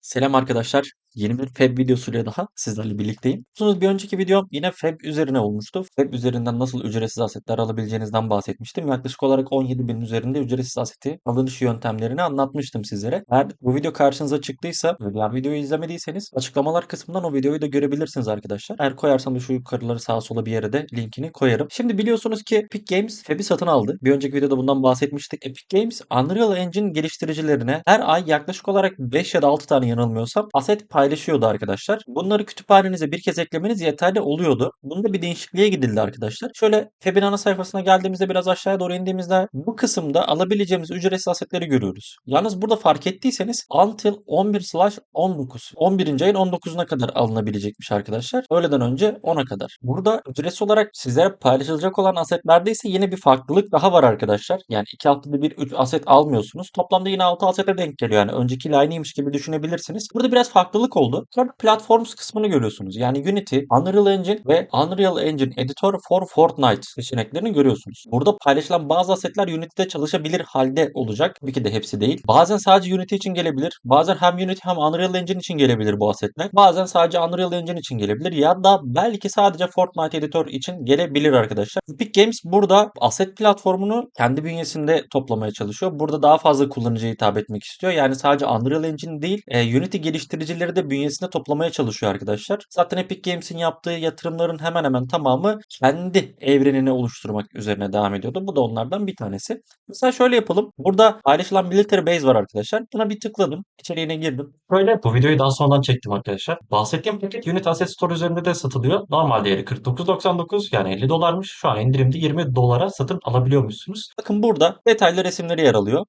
Selam arkadaşlar. Yeni bir Fab videosuyla daha sizlerle birlikteyim. Biliyorsunuz bir önceki videom yine Fab üzerine olmuştu. Fab üzerinden nasıl ücretsiz asetler alabileceğinizden bahsetmiştim. Yaklaşık olarak 17 bin üzerinde ücretsiz aseti alınış yöntemlerini anlatmıştım sizlere. Eğer bu video karşınıza çıktıysa ve diğer videoyu izlemediyseniz açıklamalar kısmından o videoyu da görebilirsiniz arkadaşlar. Eğer koyarsam da şu yukarıları sağa sola bir yere de linkini koyarım. Şimdi biliyorsunuz ki Epic Games Fab'i satın aldı. Bir önceki videoda bundan bahsetmiştik. Epic Games Unreal Engine geliştiricilerine her ay yaklaşık olarak 5 ya da 6 tane yanılmıyorsam aset paylaşıyordu arkadaşlar. Bunları kütüphanenize bir kez eklemeniz yeterli oluyordu. Bunda bir değişikliğe gidildi arkadaşlar. Şöyle Fab'in ana sayfasına geldiğimizde biraz aşağıya doğru indiğimizde bu kısımda alabileceğimiz ücretsiz asetleri görüyoruz. Yalnız burada fark ettiyseniz until 11 slash 19. 11. ayın 19'una kadar alınabilecekmiş arkadaşlar. Öğleden önce 10'a kadar. Burada ücretsiz olarak sizlere paylaşılacak olan asetlerde ise yine bir farklılık daha var arkadaşlar. Yani 2 haftada bir 3 aset almıyorsunuz. Toplamda yine 6 asete denk geliyor. Yani öncekiyle aynıymış gibi düşünebilirsiniz. Burada biraz farklılık oldu. Sonra Platforms kısmını görüyorsunuz. Yani Unity, Unreal Engine ve Unreal Engine Editor for Fortnite seçeneklerini görüyorsunuz. Burada paylaşılan bazı asetler Unity'de çalışabilir halde olacak. Tabii ki de hepsi değil. Bazen sadece Unity için gelebilir. Bazen hem Unity hem Unreal Engine için gelebilir bu asetler. Bazen sadece Unreal Engine için gelebilir ya da belki sadece Fortnite Editor için gelebilir arkadaşlar. Epic Games burada aset platformunu kendi bünyesinde toplamaya çalışıyor. Burada daha fazla kullanıcıya hitap etmek istiyor. Yani sadece Unreal Engine değil, e, Unity geliştiricileri de bünyesinde toplamaya çalışıyor arkadaşlar. Zaten Epic Games'in yaptığı yatırımların hemen hemen tamamı kendi evrenini oluşturmak üzerine devam ediyordu. Bu da onlardan bir tanesi. Mesela şöyle yapalım. Burada paylaşılan military base var arkadaşlar. Buna bir tıkladım. İçeriğine girdim. Böyle bu videoyu daha sonradan çektim arkadaşlar. Bahsettiğim paket Unity Asset Store üzerinde de satılıyor. Normal değeri 49.99 yani 50 dolarmış. Şu an indirimde 20 dolara satın alabiliyormuşsunuz. Bakın burada detaylı resimleri yer alıyor.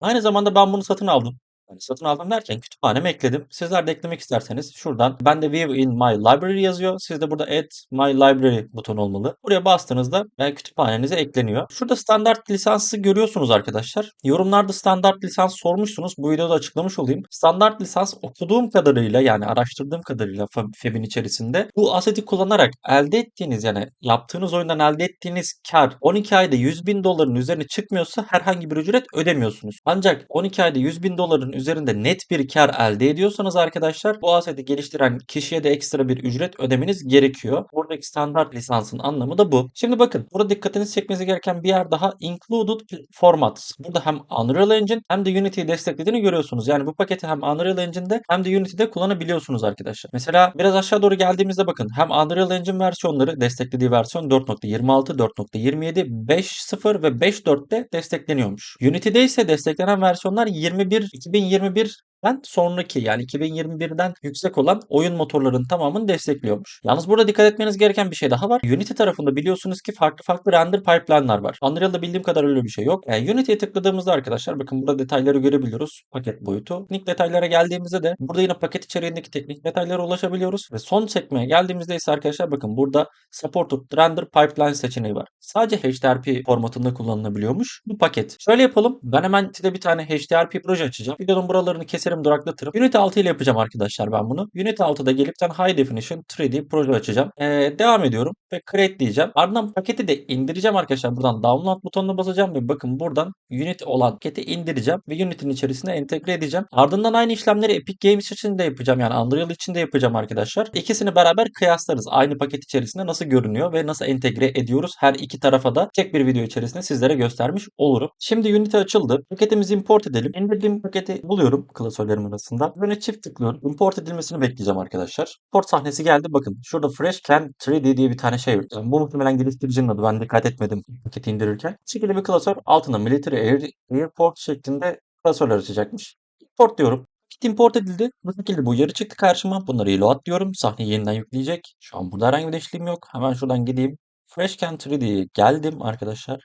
Aynı zamanda ben bunu satın aldım. Yani satın aldım derken kütüphaneme ekledim. Sizler de eklemek isterseniz şuradan ben de View in My Library yazıyor. Sizde burada Add My Library butonu olmalı. Buraya bastığınızda e, kütüphanenize ekleniyor. Şurada standart lisansı görüyorsunuz arkadaşlar. Yorumlarda standart lisans sormuşsunuz. Bu videoda açıklamış olayım. Standart lisans okuduğum kadarıyla yani araştırdığım kadarıyla Fab'in içerisinde bu aseti kullanarak elde ettiğiniz yani yaptığınız oyundan elde ettiğiniz kar 12 ayda 100 bin doların üzerine çıkmıyorsa herhangi bir ücret ödemiyorsunuz. Ancak 12 ayda 100 bin doların üzerinde net bir kar elde ediyorsanız arkadaşlar bu aseti geliştiren kişiye de ekstra bir ücret ödemeniz gerekiyor. Buradaki standart lisansın anlamı da bu. Şimdi bakın burada dikkatinizi çekmesi gereken bir yer daha included formats. Burada hem Unreal Engine hem de Unity'yi desteklediğini görüyorsunuz. Yani bu paketi hem Unreal Engine'de hem de Unity'de kullanabiliyorsunuz arkadaşlar. Mesela biraz aşağı doğru geldiğimizde bakın hem Unreal Engine versiyonları desteklediği versiyon 4.26, 4.27, 5.0 ve 5.4'te destekleniyormuş. Unity'de ise desteklenen versiyonlar 21 2021 2021'den sonraki yani 2021'den yüksek olan oyun motorlarının tamamını destekliyormuş. Yalnız burada dikkat etmeniz gereken bir şey daha var. Unity tarafında biliyorsunuz ki farklı farklı render pipeline'lar var. Unreal'da bildiğim kadar öyle bir şey yok. Yani Unity'ye tıkladığımızda arkadaşlar bakın burada detayları görebiliyoruz. Paket boyutu. Teknik detaylara geldiğimizde de burada yine paket içeriğindeki teknik detaylara ulaşabiliyoruz. Ve son sekmeye geldiğimizde ise arkadaşlar bakın burada Supported Render Pipeline seçeneği var. Sadece HDRP formatında kullanılabiliyormuş bu paket. Şöyle yapalım. Ben hemen size bir tane HDRP proje açacağım. Videonun buralarını keserim duraklatırım. Unity 6 ile yapacağım arkadaşlar ben bunu. Unity 6'da gelip sen High Definition 3D proje açacağım. Ee, devam ediyorum ve Create diyeceğim. Ardından paketi de indireceğim arkadaşlar. Buradan Download butonuna basacağım ve bakın buradan Unity olan paketi indireceğim ve Unity'nin içerisine entegre edeceğim. Ardından aynı işlemleri Epic Games için de yapacağım. Yani Unreal için de yapacağım arkadaşlar. İkisini beraber kıyaslarız. Aynı paket içerisinde nasıl görünüyor ve nasıl entegre ediyoruz. Her iki tarafa da tek bir video içerisinde sizlere göstermiş olurum. Şimdi Unity açıldı. Paketimizi import edelim. İndirdiğim paketi buluyorum klasörlerim arasında. Böyle çift tıklıyorum. Import edilmesini bekleyeceğim arkadaşlar. Import sahnesi geldi. Bakın şurada Fresh Can 3D diye bir tane şey var. Yani bu muhtemelen geliştiricinin adı. Ben dikkat etmedim paketi indirirken. Şekilde bir klasör altına Military Air, Airport şeklinde klasörler açacakmış. Import diyorum. Kit import edildi. Bu şekilde bu uyarı çıktı karşıma. Bunları reload diyorum. Sahneyi yeniden yükleyecek. Şu an burada herhangi bir değişikliğim yok. Hemen şuradan gideyim. Freshcan 3D'ye geldim arkadaşlar.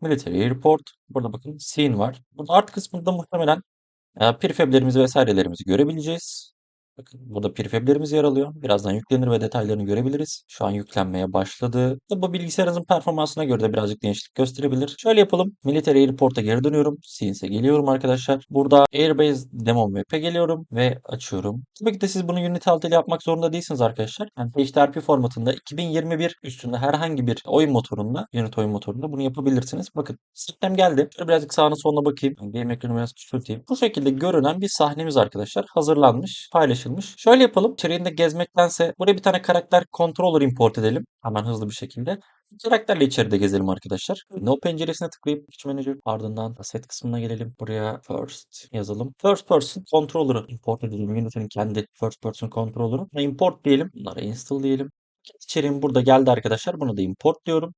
Military Airport. Burada bakın scene var. Burada art kısmında muhtemelen prefablerimizi vesairelerimizi görebileceğiz. Bakın burada prefablerimiz yer alıyor. Birazdan yüklenir ve detaylarını görebiliriz. Şu an yüklenmeye başladı. Bu bilgisayarınızın performansına göre de birazcık değişiklik gösterebilir. Şöyle yapalım. Military Airport'a geri dönüyorum. CNC'e geliyorum arkadaşlar. Burada Airbase Demo Map'e geliyorum ve açıyorum. Tabii ki de siz bunu Unity 6 ile yapmak zorunda değilsiniz arkadaşlar. Yani HDRP formatında 2021 üstünde herhangi bir oyun motorunda, Unity oyun motorunda bunu yapabilirsiniz. Bakın sistem geldi. Şöyle birazcık sağına soluna bakayım. Yani game ekranı biraz küçülteyim. Bu şekilde görünen bir sahnemiz arkadaşlar. Hazırlanmış, paylaşılmış. Şöyle yapalım. İçeriğinde gezmektense buraya bir tane karakter controller import edelim. Hemen hızlı bir şekilde. Karakterle içeride gezelim arkadaşlar. No penceresine tıklayıp Pitch Manager ardından Asset kısmına gelelim. Buraya First yazalım. First Person Controller'ı import edelim. Unity'nin kendi First Person Controller'ı. Import diyelim. Bunlara install diyelim. İçeriğim burada geldi arkadaşlar. Bunu da import diyorum.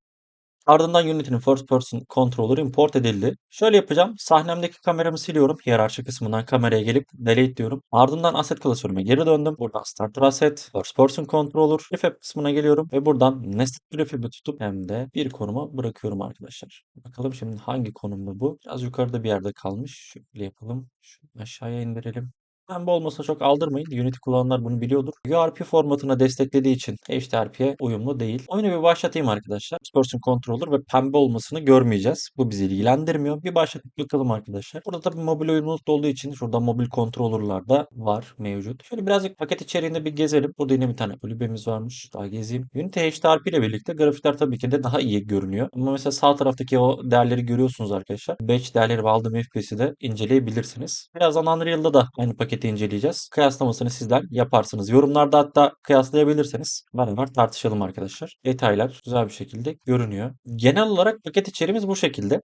Ardından Unity'nin First Person Controller import edildi. Şöyle yapacağım. Sahnemdeki kameramı siliyorum. Hiyerarşi kısmından kameraya gelip delete diyorum. Ardından Asset klasörüme geri döndüm. Buradan Starter Asset, First Person Controller, Prefab kısmına geliyorum. Ve buradan Nested Prefab'i tutup hem de bir konuma bırakıyorum arkadaşlar. Bakalım şimdi hangi konumda bu? Biraz yukarıda bir yerde kalmış. Şöyle yapalım. Şunu aşağıya indirelim. Pembe olmasa çok aldırmayın. Unity kullananlar bunu biliyordur. URP formatına desteklediği için HDRP'ye uyumlu değil. Oyunu bir başlatayım arkadaşlar. First Person Controller ve pembe olmasını görmeyeceğiz. Bu bizi ilgilendirmiyor. Bir başlatıp bakalım arkadaşlar. Burada tabii mobil oyunumuz olduğu için şurada mobil controller'lar da var mevcut. Şöyle birazcık paket içeriğinde bir gezelim. Burada yine bir tane kulübemiz varmış. Daha gezeyim. Unity HDRP ile birlikte grafikler tabii ki de daha iyi görünüyor. Ama mesela sağ taraftaki o değerleri görüyorsunuz arkadaşlar. Batch değerleri ve aldığım FPS'i de inceleyebilirsiniz. Birazdan Unreal'da da aynı paketi inceleyeceğiz. Kıyaslamasını sizler yaparsınız. Yorumlarda hatta kıyaslayabilirseniz beraber tartışalım arkadaşlar. Detaylar güzel bir şekilde görünüyor. Genel olarak paket içeriğimiz bu şekilde.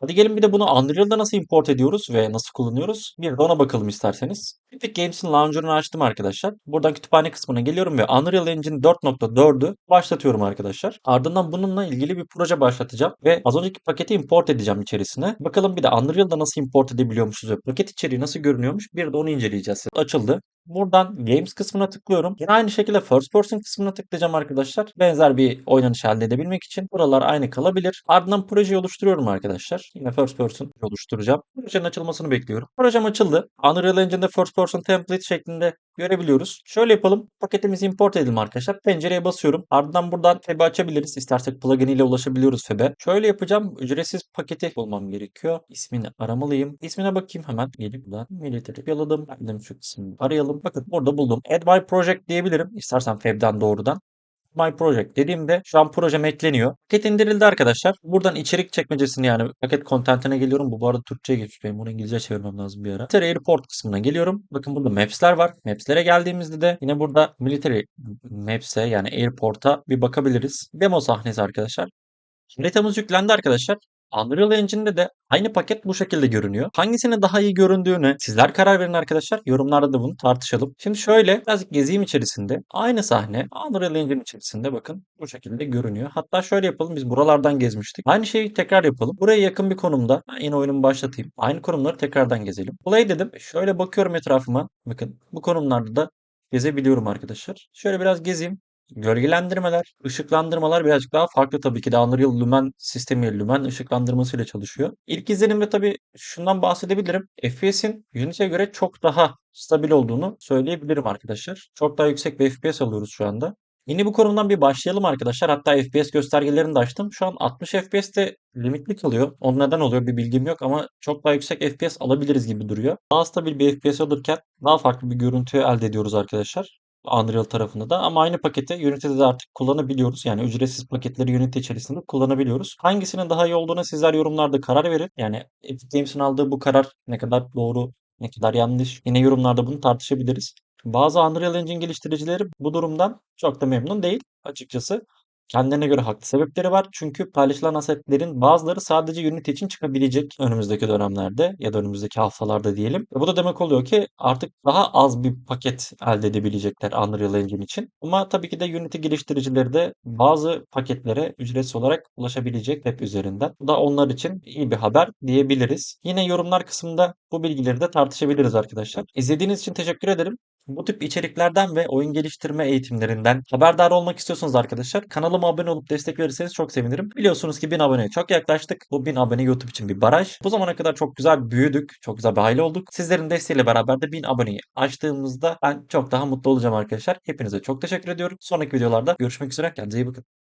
Hadi gelin bir de bunu Unreal'da nasıl import ediyoruz ve nasıl kullanıyoruz? Bir de ona bakalım isterseniz. Epic Games'in launcher'ını açtım arkadaşlar. Buradan kütüphane kısmına geliyorum ve Unreal Engine 4.4'ü başlatıyorum arkadaşlar. Ardından bununla ilgili bir proje başlatacağım ve az önceki paketi import edeceğim içerisine. Bakalım bir de Unreal'da nasıl import edebiliyormuşuz ve paket içeriği nasıl görünüyormuş bir de onu inceleyeceğiz. Açıldı. Buradan Games kısmına tıklıyorum. Yine aynı şekilde First Person kısmına tıklayacağım arkadaşlar. Benzer bir oynanış elde edebilmek için. Buralar aynı kalabilir. Ardından projeyi oluşturuyorum arkadaşlar. Yine First Person oluşturacağım. Projenin açılmasını bekliyorum. Projem açıldı. Unreal Engine'de First Person Template şeklinde görebiliyoruz. Şöyle yapalım. Paketimizi import edelim arkadaşlar. Pencereye basıyorum. Ardından buradan FEB'i açabiliriz. İstersek plugin ile ulaşabiliyoruz FEB'e. Şöyle yapacağım. Ücretsiz paketi bulmam gerekiyor. İsmini aramalıyım. İsmine bakayım hemen. Gelip buradan military yaladım. Geldim şu kısmını arayalım. Bakın burada buldum. Add my project diyebilirim. İstersen FEB'den doğrudan. My Project dediğimde şu an projem ekleniyor. Paket indirildi arkadaşlar. Buradan içerik çekmecesini yani paket content'ine geliyorum. Bu bu arada Türkçe'ye geçmiş. Benim bunu İngilizce çevirmem lazım bir ara. Military Airport kısmına geliyorum. Bakın burada Maps'ler var. Maps'lere geldiğimizde de yine burada Military Maps'e yani Airport'a bir bakabiliriz. Demo sahnesi arkadaşlar. Haritamız yüklendi arkadaşlar. Unreal Engine'de de aynı paket bu şekilde görünüyor. Hangisinin daha iyi göründüğüne sizler karar verin arkadaşlar. Yorumlarda da bunu tartışalım. Şimdi şöyle birazcık gezeyim içerisinde. Aynı sahne Unreal Engine içerisinde bakın bu şekilde görünüyor. Hatta şöyle yapalım biz buralardan gezmiştik. Aynı şeyi tekrar yapalım. Buraya yakın bir konumda yine oyunumu başlatayım. Aynı konumları tekrardan gezelim. Play dedim. Şöyle bakıyorum etrafıma. Bakın bu konumlarda da gezebiliyorum arkadaşlar. Şöyle biraz gezeyim. Gölgelendirmeler, ışıklandırmalar birazcık daha farklı tabii ki de Unreal Lumen sistemi Lumen ışıklandırmasıyla çalışıyor. İlk izlenimde tabii şundan bahsedebilirim. FPS'in Unity'ye göre çok daha stabil olduğunu söyleyebilirim arkadaşlar. Çok daha yüksek bir FPS alıyoruz şu anda. Yine bu konumdan bir başlayalım arkadaşlar. Hatta FPS göstergelerini de açtım. Şu an 60 FPS de limitli kalıyor. O neden oluyor bir bilgim yok ama çok daha yüksek FPS alabiliriz gibi duruyor. Daha stabil bir FPS alırken daha farklı bir görüntü elde ediyoruz arkadaşlar. Unreal tarafında da ama aynı paketi Unity'de de artık kullanabiliyoruz. Yani ücretsiz paketleri Unity içerisinde kullanabiliyoruz. Hangisinin daha iyi olduğuna sizler yorumlarda karar verin. Yani Epic Games'in aldığı bu karar ne kadar doğru, ne kadar yanlış. Yine yorumlarda bunu tartışabiliriz. Bazı Unreal Engine geliştiricileri bu durumdan çok da memnun değil açıkçası. Kendilerine göre haklı sebepleri var. Çünkü paylaşılan asetlerin bazıları sadece Unity için çıkabilecek önümüzdeki dönemlerde ya da önümüzdeki haftalarda diyelim. Bu da demek oluyor ki artık daha az bir paket elde edebilecekler Unreal Engine için. Ama tabii ki de Unity geliştiricileri de bazı paketlere ücretsiz olarak ulaşabilecek web üzerinden. Bu da onlar için iyi bir haber diyebiliriz. Yine yorumlar kısmında bu bilgileri de tartışabiliriz arkadaşlar. İzlediğiniz için teşekkür ederim. Bu tip içeriklerden ve oyun geliştirme eğitimlerinden haberdar olmak istiyorsanız arkadaşlar kanalıma abone olup destek verirseniz çok sevinirim. Biliyorsunuz ki 1000 aboneye çok yaklaştık. Bu 1000 abone YouTube için bir baraj. Bu zamana kadar çok güzel büyüdük. Çok güzel bir aile olduk. Sizlerin desteğiyle beraber de 1000 aboneyi açtığımızda ben çok daha mutlu olacağım arkadaşlar. Hepinize çok teşekkür ediyorum. Sonraki videolarda görüşmek üzere. Kendinize iyi bakın.